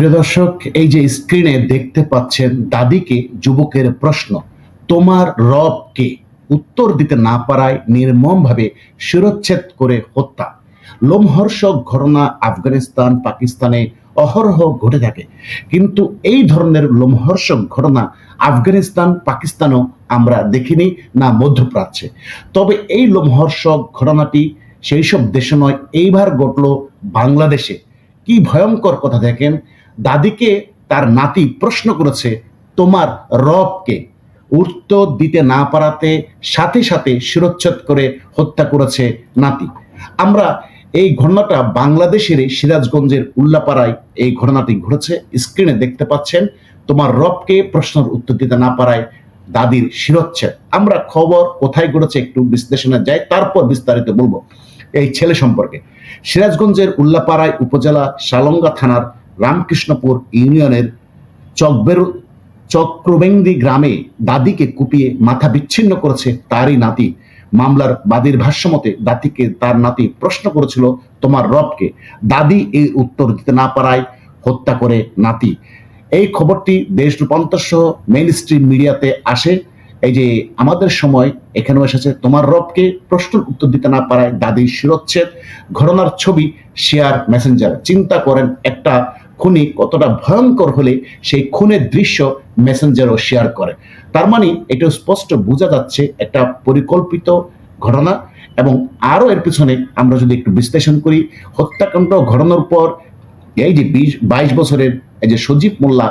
প্রিয় দর্শক, এই যে স্ক্রিনে দেখতে পাচ্ছেন দাদিকে যুবকের প্রশ্ন, তোমার রব কে? উত্তর দিতে না পারায় নির্মমভাবে শিরচ্ছেদ করে হত্যা। লোমহর্ষক ঘটনা আফগানিস্তান, পাকিস্তানে অহরহ ঘটে থাকে। কিন্তু এই ধরনের লোমহর্ষক ঘটনা আফগানিস্তান, পাকিস্তানও আমরা দেখিনি, না মধ্যপ্রাচ্যে। তবে এই লোমহর্ষক ঘটনাটি সেই সব দেশে নয়, এইবার ঘটল বাংলাদেশে। কি ভয়ঙ্কর কথা দেখেন দাদিকে তার নাতি প্রশ্ন করেছে, তোমার রবকে উত্তর দিতে না পারাতে সাথে সাথে শিরোচ্ছেদ করে হত্যা করেছে নাতি। আমরা এই ঘটনাটা বাংলাদেশের সিরাজগঞ্জের উল্লাপাড়ায় এই ঘটনাটি ঘটেছে। স্ক্রিনে দেখতে পাচ্ছেন, তোমার রবকে প্রশ্নের উত্তর দিতে না পারায় দাদির শিরোচ্ছেদ। আমরা খবর কোথায় ঘটেছে একটু বিশ্লেষণে যাই, তারপর বিস্তারিত বলব এই ছেলে সম্পর্কে। সিরাজগঞ্জের উল্লাপাড়ায় উপজেলা সালঙ্গা থানার রামকৃষ্ণপুর ইউনিয়নের চকবের, চক্রবেঙ্গি গ্রামে দাদিকে কুপিয়ে মাথা বিচ্ছিন্ন করেছে তারই নাতি। মামলার বাদীর ভাষ্যমতে দাদিকে তার নাতি প্রশ্ন করেছিল, তোমার রবকে? দাদি এই উত্তর দিতে না পারায় হত্যা করে নাতি। এই খবরটি দেশ রূপান্তর সহ মেইন স্ট্রিম মিডিয়াতে আসে। এই যে আমাদের সময়, এখানেও এসেছে, তোমার রবকে? প্রশ্নের উত্তর দিতে না পারায় দাদির শিরোচ্ছেদ। ঘটনার ছবি শেয়ার মেসেঞ্জার। চিন্তা করেন একটা খুনি কতটা ভয়ঙ্কর হলে সেই খুনের দৃশ্য মেসেঞ্জারও শেয়ার করে। তার মানে এটা স্পষ্ট বোঝা যাচ্ছে একটা পরিকল্পিত ঘটনা এবং আরও এর পিছনে আমরা যদি একটু বিশ্লেষণ করি হত্যাকাণ্ড ঘটনার পর এই যে বিশ, বাইশ বছরের এই যে সজীব মোল্লা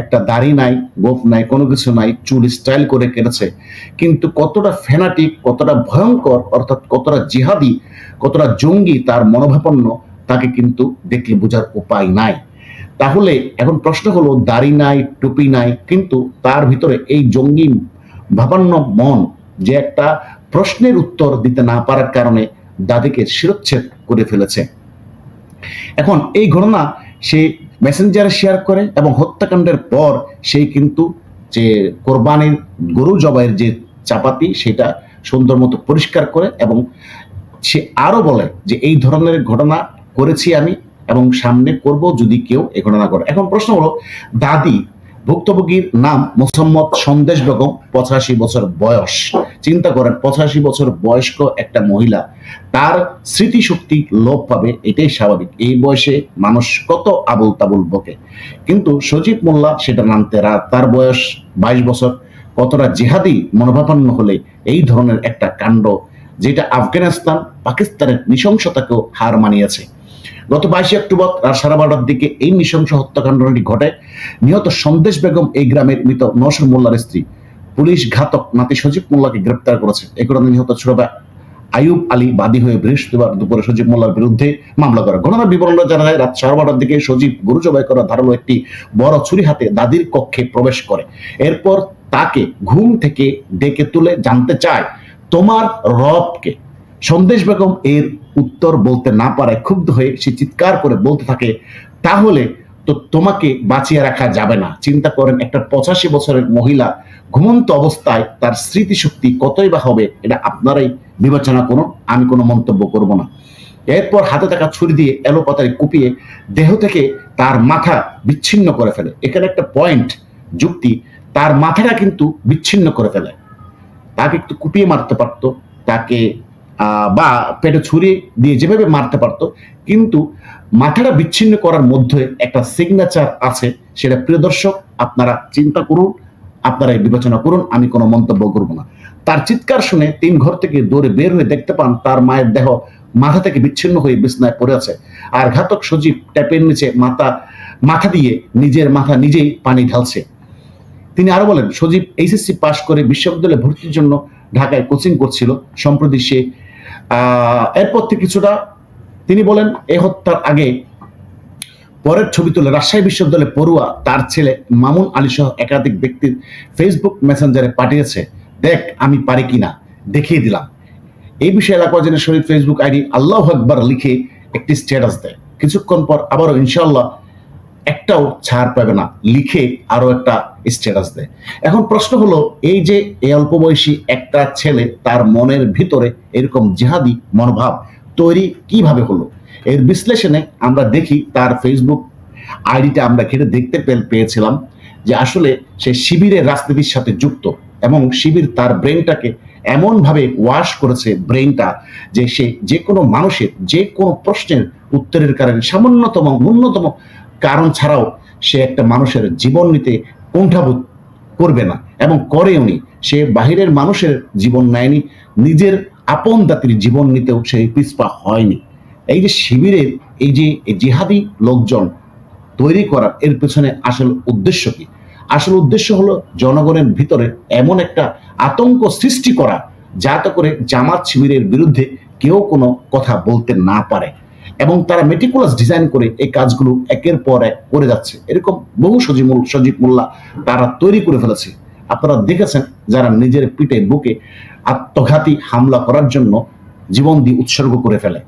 একটা দাড়ি নাই গোপ নাই, কোনো কিছু নাই, চুল স্টাইল করে কেটেছে। কিন্তু কতটা ফেনাটিক কতটা ভয়ঙ্কর, অর্থাৎ কতটা জিহাদি, কতটা জঙ্গি তার মনোভাপন্ন তাকে কিন্তু দেখলে বোঝার উপায় নাই। তাহলে এখন প্রশ্ন হলো, দাড়ি নাই, টুপি নাই, কিন্তু তার ভিতরে এই জঙ্গি ভাবান্ন মন যে একটা প্রশ্নের উত্তর দিতে না পারার কারণে দাদিকে শিরচ্ছেদ করে ফেলেছে। এখন এই ঘটনা সে মেসেঞ্জারে শেয়ার করে এবং হত্যাকাণ্ডের পর সেই কিন্তু যে কোরবানির গরু জবাইয়ের যে চাপাতি, সেটা সুন্দর মতো পরিষ্কার করে এবং সে আরও বলে যে, এই ধরনের ঘটনা করেছি আমি এবং সামনে করব যদি কেউ এ ঘটনা করে এখন প্রশ্ন হলো দাদি ভুক্তভোগীর নাম মোসাম্মদ সন্দেশ বেগম, পঁচাশি বছর বয়স। চিন্তা করেন, পঁচাশি বছর বয়স্ক একটা মহিলা, তার স্মৃতিশক্তি লোপ পাবে, এটাই স্বাভাবিক। এই বয়সে মানুষ কত আবুল তাবুল বকে। কিন্তু সজীব মোল্লা সেটা নামতে তার বয়স বাইশ বছর। কতটা জেহাদি মনোভাবান্ন হলে এই ধরনের একটা কাণ্ড, যেটা আফগানিস্তান পাকিস্তানের নৃশংসতাকেও হার মানিয়েছে। গত বাইশে অক্টোবর রাত সাড়ে বারোটার দিকে এই নৃশংস হত্যাকাণ্ডটি ঘটে। নিহত সন্দেশ বেগম এই গ্রামের মৃত নসর মোল্লার স্ত্রী। পুলিশ ঘাতক নাতি সজীব মোল্লাকে গ্রেপ্তার করেছে। এ কারণে নিহত ছোট আয়ুব আলী বাদী হয়ে বৃহস্পতিবার দুপুরে সজীব মোল্লার বিরুদ্ধে মামলা করে। ঘটনার বিবরণে জানা যায় রাত সাড়ে বারোটার দিকে সজীব গরু জবাই করা ধারালো একটি বড় ছুরি হাতে দাদির কক্ষে প্রবেশ করে। এরপর তাকে ঘুম থেকে ডেকে তুলে জানতে চায় তোমার রবকে। সন্দেশ বেগম এর উত্তর বলতে না পারায় ক্ষুব্ধ হয়ে সে চিৎকার করে বলতে থাকে, তাহলে তো তোমাকে বাঁচিয়ে রাখা যাবে না। চিন্তা করেন একটা পঁচাশি বছরের মহিলা ঘুমন্ত অবস্থায় তার স্মৃতিশক্তি কতই বা হবে, এটা আপনারাই বিবেচনা করুন, আমি কোনো মন্তব্য করব না। এরপর হাতে থাকা ছুরি দিয়ে এলোপাতারি কুপিয়ে দেহ থেকে তার মাথা বিচ্ছিন্ন করে ফেলে। এখানে একটা পয়েন্ট যুক্তি, তার মাথাটা কিন্তু বিচ্ছিন্ন করে ফেলে। তাকে একটু কুপিয়ে মারতে পারতো, তাকে বা পেটে ছুরি দিয়ে যেভাবে মারতে পারতো, কিন্তু মাথাটা বিচ্ছিন্ন করার মধ্যে একটা সিগনেচার আছে, সেটা প্রিয় দর্শক, আপনারা চিন্তা করুন, আপনারা বিবেচনা করুন, আমি কোনো মন্তব্য করব না। তার চিৎকার শুনে তিন ঘর থেকে দৌড়ে বের হয়ে দেখতে পান, তার মায়ের দেহ মাথা থেকে বিচ্ছিন্ন হয়ে বিছনায় পড়ে আছে। আর ঘাতক সজীব ট্যাপের নিচে মাথা মাথা দিয়ে নিজের মাথা নিজেই পানি ঢালছে। তিনি আরও বলেন, সজীব এইচএসসি পাশ করে বিশ্ববিদ্যালয়ে ভর্তির জন্য ঢাকায় কোচিং করছিল, সম্প্রতি সে এরপর থেকে কিছুটা তিনি বলেন এই হত্যার আগে পরের ছবি তুলে রাজশাহী বিশ্ববিদ্যালয়ে পড়ুয়া তার ছেলে মামুন আলী সহ একাধিক ব্যক্তির ফেসবুক মেসেঞ্জারে পাঠিয়েছে, দেখ, আমি পারি কিনা? দেখিয়ে দিলাম। এই বিষয়ে এলাকা জেনে শরীফ ফেসবুক আইডি আল্লাহ আকবার লিখে একটি স্ট্যাটাস দেয়। কিছুক্ষণ পর আবারও ইনশাল্লাহ একটাও ছাড় পাবে না, লিখে আরও একটা স্ট্যাটাস দেয়। এখন প্রশ্ন হলো, এই যে এই অল্প বয়সী একটা ছেলে, তার মনের ভিতরে এরকম জিহাদি মনোভাব তৈরি কীভাবে হলো? এর বিশ্লেষণে আমরা দেখি, তার ফেসবুক আইডিটা আমরা ঘেটে দেখতে পেয়েছিলাম যে আসলে সে শিবিরের রাজনীতির সাথে যুক্ত এবং শিবির তার ব্রেনটাকে এমনভাবে ওয়াশ করেছে ব্রেনটা যে সে যে কোনো মানুষের যে কোনো প্রশ্নের উত্তরের কারণে সামান্যতম, ন্যূনতম কারণ ছাড়াও সে একটা মানুষের জীবন নিতে কুণ্ঠাবোধ করবে না এবং করেও নি সে বাহিরের মানুষের জীবন নেয়নি, নিজের আপন জাতির জীবন নিতেও সে পিছপা হয়নি। এই যে শিবিরের এই যে জিহাদি লোকজন তৈরি করার, এর পেছনে আসল উদ্দেশ্য কি? আসল উদ্দেশ্য হলো জনগণের ভিতরে এমন একটা আতঙ্ক সৃষ্টি করা, যাতে করে জামাত শিবিরের বিরুদ্ধে কেউ কোনো কথা বলতে না পারে। এবং তারা মেটিকুলাস ডিজাইন করে এই কাজগুলো একের পর এক করে যাচ্ছে। এরকম বহু সজীব সজীব মোল্লা তারা তৈরি করে ফেলেছে। আপনারা দেখেছেন যারা নিজের পিঠে বুকে আত্মঘাতী হামলা করার জন্য জীবন দিয়ে উৎসর্গ করে ফেলে।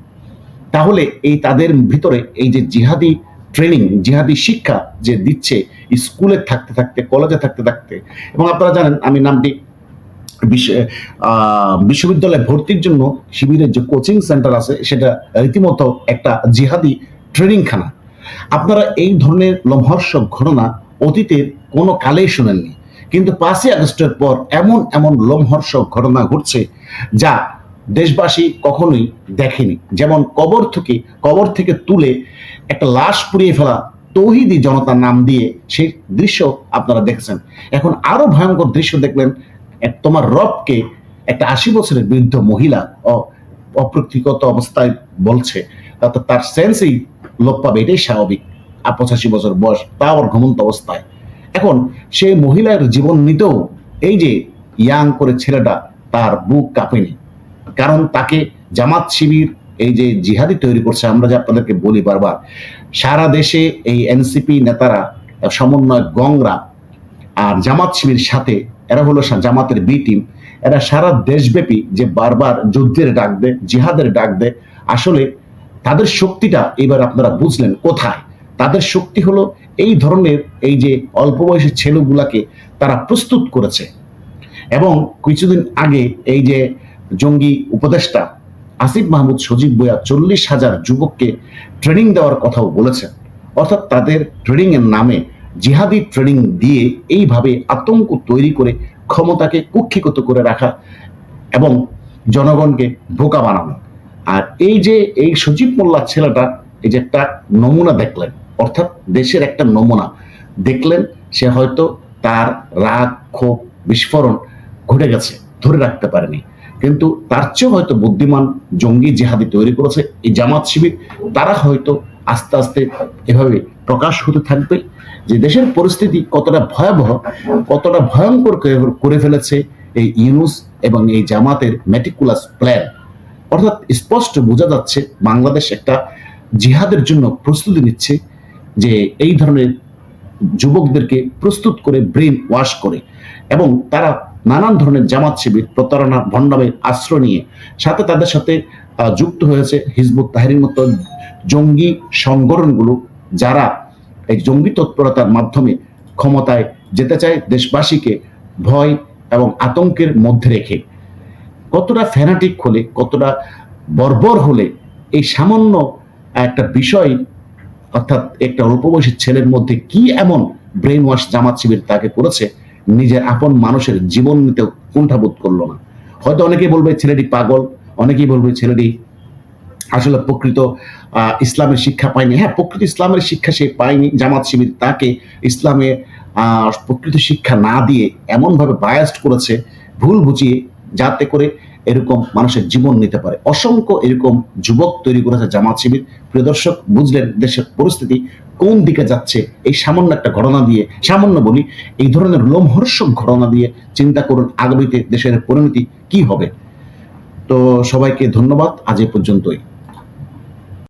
তাহলে এই তাদের ভিতরে এই যে জিহাদি ট্রেনিং জিহাদি শিক্ষা যে দিচ্ছে, স্কুলে থাকতে থাকতে কলেজে থাকতে থাকতে, এবং আপনারা জানেন আমি নামটি বিশ্ববিদ্যালয়ে ভর্তির জন্য শিবিরের যে কোচিং সেন্টার আছে, সেটা রীতিমতো একটা জিহাদি ট্রেনিং খানা আপনারা এই ধরনের লোমহর্ষক ঘটনা অতীতের কোনো কালেই শোনেননি। কিন্তু পাঁচই আগস্টের পর এমন এমন লোমহর্ষক ঘটনা ঘটছে যা দেশবাসী কখনোই দেখেনি। যেমন কবর থেকে কবর থেকে তুলে একটা লাশ পুড়িয়ে ফেলা তৌহিদি জনতার নাম দিয়ে সেই দৃশ্য আপনারা দেখছেন। এখন আরও ভয়ঙ্কর দৃশ্য দেখলেন তোমার রবকে একটা আশি বছরের বৃদ্ধ মহিলা অপ্রকৃতিগত অবস্থায় বলছে। তাতে তার সেন্সেই লোপ পাবে, এটাই স্বাভাবিক। আর পঁচাশি বছর বয়স, তাও ঘুমন্ত অবস্থায়। এখন সেই মহিলার জীবন নিতেও এই যে ইয়াং করে ছেলেটা, তার বুক কাঁপেনি। কারণ তাকে জামাত শিবির, এই যে জিহাদি তৈরি করছে, আমরা যে আপনাদেরকে বলি বারবার, সারা দেশে এই এনসিপি নেতারা সমন্বয় গংরা আর জামাত শিবির সাথে এরা হলো জামাতের বি টিম এরা সারা দেশব্যাপী যে বারবার যুদ্ধের ডাক দেয়, জিহাদের ডাক দেয়, আসলে তাদের শক্তিটা এবার আপনারা বুঝলেন কোথায়? তাদের শক্তি হলো এই ধরনের এই যে অল্প বয়সী ছেলেগুলাকে তারা প্রস্তুত করেছে। এবং কিছুদিন আগে এই যে জঙ্গি উপদেষ্টা আসিফ মাহমুদ সজীব বইয়া চল্লিশ হাজার যুবককে ট্রেনিং দেওয়ার কথাও বলেছেন। অর্থাৎ তাদের ট্রেনিং এর নামে জিহাদি ট্রেনিং দিয়ে এইভাবে আতঙ্ক তৈরি করে ক্ষমতাকে কুক্ষিগত করে রাখা এবং জনগণকে বোকা বানানো। আর এই যে, এই সজীব মোল্লা ছেলেটা, এই যে একটা নমুনা দেখলেন, অর্থাৎ দেশের একটা নমুনা দেখলেন, সে হয়তো তার রাগ, ক্ষোভ, বিস্ফোরণ ঘটে গেছে, ধরে রাখতে পারেনি। কিন্তু তার চেয়েও হয়তো বুদ্ধিমান জঙ্গি জেহাদি তৈরি করেছে, এই জামাত শিবির, তারা হয়তো আস্তে আস্তে এভাবে প্রকাশ হতে থাকবে যে দেশের পরিস্থিতি কতটা ভয়াবহ, কতটা ভয়ঙ্কর করে- ফেলেছে এই ইউনুস এবং এই জামাতের মেটিকুলাস প্ল্যান অর্থাৎ স্পষ্ট বোঝা যাচ্ছে বাংলাদেশ একটা জিহাদের জন্য প্রস্তুতি নিচ্ছে যে এই ধরনের যুবকদেরকে প্রস্তুত করে ব্রেন ওয়াশ করে এবং তারা নানান ধরনের জামাত শিবির, প্রতারণা, ভণ্ডামের আশ্রয় নিয়ে, সাথে তাদের সাথে যুক্ত হয়েছে হিজবুত তাহারির মতো জঙ্গি সংগঠনগুলো যারা এই জঙ্গি তৎপরতার মাধ্যমে ক্ষমতায় যেতে চায় দেশবাসীকে ভয় এবং আতঙ্কের মধ্যে রেখে। কতটা ফ্যানাটিক হলে, কতটা বর্বর হলে এই সামান্য একটা বিষয়, অর্থাৎ একটা অল্প বয়সী ছেলের মধ্যে কি এমন ব্রেন ওয়াশ জামাত শিবির তাকে করেছে, নিজের আপন মানুষের জীবন নিতেও কুণ্ঠাবোধ করল না। হয়তো অনেকেই বলবে, ছেলেটি পাগল। অনেকেই বলবে, ছেলেটি আসলে প্রকৃত ইসলামের শিক্ষা পায়নি। হ্যাঁ প্রকৃত ইসলামের শিক্ষা সে পায়নি, জামাত শিবির তাকে ইসলামে প্রকৃত শিক্ষা না দিয়ে এমনভাবে বায়াস্ট করেছে, ভুল বুঝিয়ে যাতে করে এরকম মানুষের জীবন নিতে পারে। অসংখ্য এরকম যুবক তৈরি করেছে জামাত শিবির। প্রিয় দর্শক, বুঝলেন দেশের পরিস্থিতি কোন দিকে যাচ্ছে, এই সামান্য একটা ঘটনা দিয়ে, সামান্য বলি, এই ধরনের লোমহর্ষক ঘটনা দিয়ে চিন্তা করুন, আগামীতে দেশের পরিণতি কি হবে? তো সবাইকে ধন্যবাদ। আজ এ পর্যন্তই।